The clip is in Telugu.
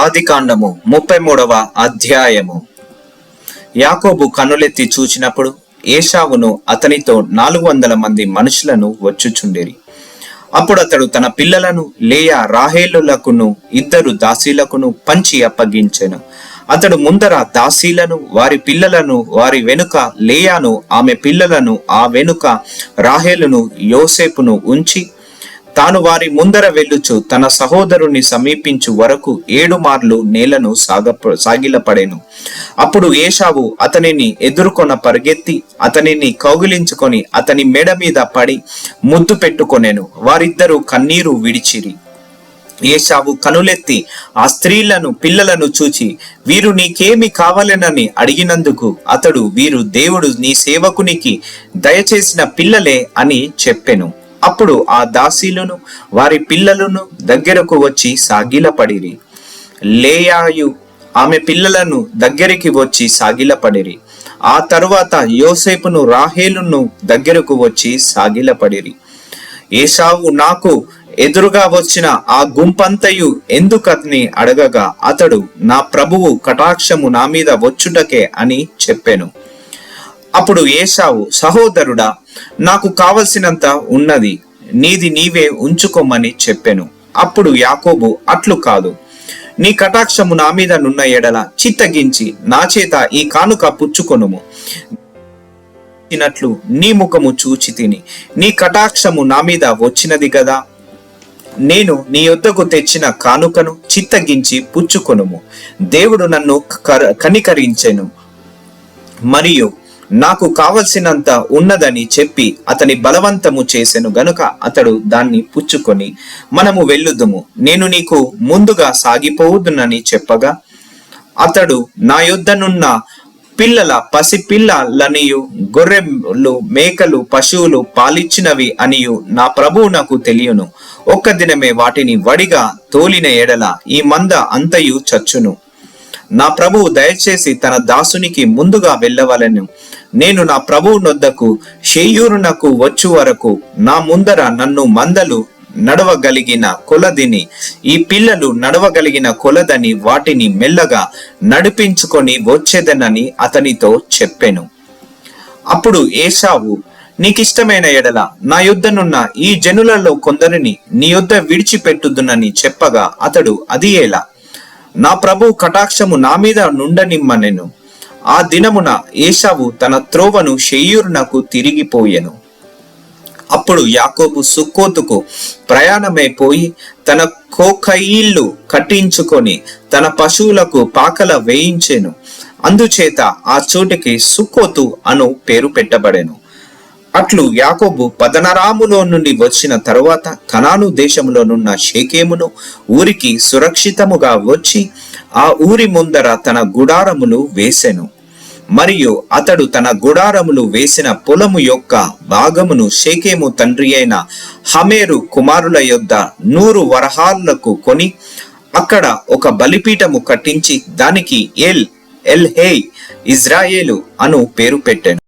ఆది కాండము ముప్పై మూడవ అధ్యాయము. యాకోబు కనులెత్తి చూచినప్పుడు ఏషావును అతనితో నాలుగు వందల మంది మనుషులను వచ్చుచుండేరి. అప్పుడు అతడు తన పిల్లలను లేయా రాహేలులకును ఇద్దరు దాసీలకును పంచి అప్పగించెను. అతడు ముందర దాసీలను వారి పిల్లలను వారి వెనుక లేయాను ఆమె పిల్లలను ఆ వెనుక రాహేలును యోసేపును ఉంచి తాను వారి ముందర వెళ్ళుచు తన సహోదరుని సమీపించు వరకు ఏడు మార్లు నేలను సాగ సాగిలపడేను. అప్పుడు ఏషావు అతనిని ఎదుర్కొన పరిగెత్తి అతనిని కౌగిలించుకొని అతని మెడ మీద పడి ముద్దు పెట్టుకొనెను. వారిద్దరూ కన్నీరు విడిచిరి. ఏషావు కనులెత్తి ఆ స్త్రీలను పిల్లలను చూచి వీరు నీకేమి కావాలనని అడిగినందుకు అతడు వీరు దేవుడు నీ సేవకునికి దయచేసిన పిల్లలే అని చెప్పెను. అప్పుడు ఆ దాసీలను వారి పిల్లలను దగ్గరకు వచ్చి సాగిలపడిరి. లేయాయు ఆమె పిల్లలను దగ్గరికి వచ్చి సాగిలపడిరి. ఆ తరువాత యోసేపును రాహేలును దగ్గరకు వచ్చి సాగిలపడిరి. ఏసావు నాకు ఎదురుగా వచ్చిన ఆ గుంపంతయు ఎందుకని అడగగా? అతడు నా ప్రభువు కటాక్షము నా మీద వచ్చుటకే అని చెప్పాను. అప్పుడు ఏసావు సహోదరుడా నాకు కావలసినంత ఉన్నది నీది నీవే ఉంచుకోమని చెప్పెను. అప్పుడు యాకోబు అట్లు కాదు. నీ కటాక్షము నా మీద నున్న ఎడల చిత్తగించి నా చేత ఈ కానుక పుచ్చుకొనుము. వచ్చినట్లు నీ ముఖము చూచి తిని నీ కటాక్షము నా మీద వచ్చినది కదా నేను నీ యొద్దకు తెచ్చిన కానుకను చిత్తగించి పుచ్చుకొనుము. దేవుడు నన్ను కనికరించెను. మరియు నాకు కావలసినంత ఉన్నదని చెప్పి అతని బలవంతము చేసెను గనుక అతడు దాన్ని పుచ్చుకొని మనము వెళ్ళుదుము నేను నీకు ముందుగా సాగిపోవుదునని చెప్పగా అతడు నా యొద్దనున్న పిల్లల పసి పిల్లలనియు గొర్రెలు మేకలు పశువులు పాలిచ్చినవి అనియు నా ప్రభువు నాకు తెలియను. ఒక్క దినమే వాటిని వడిగా తోలిన ఎడల ఈ మంద అంతయు చచ్చును. నా ప్రభువు దయచేసి తన దాసునికి ముందుగా వెళ్ళవలను. నేను నా ప్రభువు నొద్దకు షేయూరునకు వచ్చు వరకు నా ముందర నన్ను మందలు నడవగలిగిన కొలదిని ఈ పిల్లలు నడవగలిగిన కొలదని వాటిని మెల్లగా నడిపించుకొని వచ్చేదనని అతనితో చెప్పెను. అప్పుడు ఏసావు నీకిష్టమైన ఎడల నా యుద్ధనున్న ఈ జనులలో కొందరిని నీ యొద్ద విడిచిపెట్టుదునని చెప్పగా అతడు అది ఎలా నా ప్రభు కటాక్షము నా మీద నుండనిమ్మనెను ఆ దినమున ఏషావు తన త్రోవను షెయ్యూరునకు తిరిగిపోయెను. అప్పుడు యాకోబు సుక్కోతుకు ప్రయాణమైపోయి తన కోకయిల్లు కట్టించుకొని తన పశువులకు పాకల వేయించెను. అందుచేత ఆ చోటికి సుక్కోతు అను పేరు పెట్టబడెను. అట్లు యాకోబు పదనరాములో నుండి వచ్చిన తరువాత కనాను దేశములోనున్న షేకేమును ఊరికి సురక్షితముగా వచ్చి ఆ ఊరి ముందర తన గుడారములు వేసెను. మరియు అతడు తన గుడారములు వేసిన పొలము యొక్క భాగమును షేకేము తండ్రి అయిన హమేరు కుమారుల యొద్ద నూరు వరహాలకు కొని అక్కడ ఒక బలిపీఠము కట్టించి దానికి ఎల్ ఎల్ హే ఇజ్రాయేలు అను పేరు పెట్టాను.